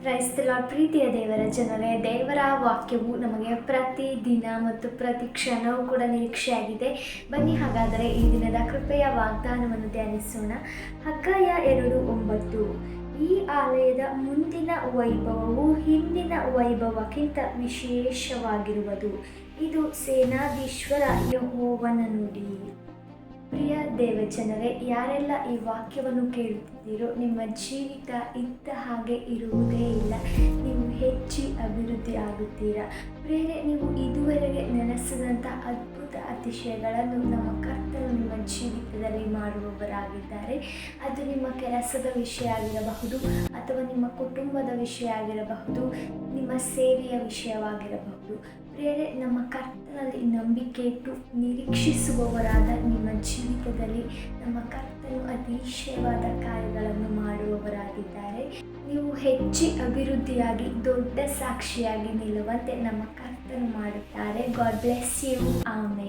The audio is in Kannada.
ಕ್ರೈಸ್ತಲ ಪ್ರೀತಿಯ ದೇವರ ಜನರೇ, ದೇವರ ವಾಕ್ಯವು ನಮಗೆ ಪ್ರತಿ ದಿನ ಮತ್ತು ಪ್ರತಿ ಕ್ಷಣವೂ ಕೂಡ ನಿರೀಕ್ಷೆಯಾಗಿದೆ. ಬನ್ನಿ ಹಾಗಾದರೆ ಈ ದಿನದ ಕೃಪೆಯ ವಾಗ್ದಾನವನ್ನು ಧ್ಯಾನಿಸೋಣ. ಹಗ್ಗಾಯ ಎರಡು ಒಂಬತ್ತು. ಈ ಆಲಯದ ಮುಂದಿನ ವೈಭವವು ಹಿಂದಿನ ವೈಭವಕ್ಕಿಂತ ವಿಶೇಷವಾಗಿರುವುದು. ಇದು ಸೇನಾಧೀಶ್ವರ ಯಹೋವನ ನುಡಿ. ಪ್ರಿಯ ದೇವಜನರೇ, ಯಾರೆಲ್ಲ ಈ ವಾಕ್ಯವನ್ನು ಕೇಳುತ್ತಿದ್ದೀರೋ, ನಿಮ್ಮ ಜೀವಿತ ಇದ್ದ ಹಾಗೆ ಇರುವುದೇ ಇಲ್ಲ. ನೀವು ಹೆಚ್ಚಿ ಅಭಿವೃದ್ಧಿ ಆಗುತ್ತೀರಾ? ಪ್ರಿಯರೇ, ನೀವು ಇದುವರೆಗೆ ನೆನೆಸಿದಂಥ ಅದ್ಭುತ ಅತಿಶಯಗಳನ್ನು ನಮ್ಮ ಕರ್ತನು ನಿಮ್ಮ ಜೀವಿತದಲ್ಲಿ ಮಾಡುವವರಾಗಿದ್ದಾರೆ. ಅದು ನಿಮ್ಮ ಕೆಲಸದ ವಿಷಯ ಆಗಿರಬಹುದು ಅಥವಾ ನಿಮ್ಮ ಕುಟುಂಬದ ವಿಷಯ ಆಗಿರಬಹುದು. ಸೇವೆಯ ವಿಷಯವಾಗಿರಬಹುದು. ಪ್ರೇರೆ, ನಮ್ಮ ಕರ್ತನಲ್ಲಿ ನಂಬಿಕೆ ಇಟ್ಟು ನಿರೀಕ್ಷಿಸುವವರಾದ ನಿಮ್ಮ ಜೀವಿತದಲ್ಲಿ ನಮ್ಮ ಕರ್ತನು ಅತಿಶಯವಾದ ಕಾರ್ಯಗಳನ್ನು ಮಾಡುವವರಾಗಿದ್ದಾರೆ. ನೀವು ಹೆಚ್ಚು ಅಭಿವೃದ್ಧಿಯಾಗಿ, ದೊಡ್ಡ ಸಾಕ್ಷಿಯಾಗಿ ನಿಲ್ಲುವಂತೆ ನಮ್ಮ ಕರ್ತನು ಮಾಡುತ್ತಾರೆ. God bless you am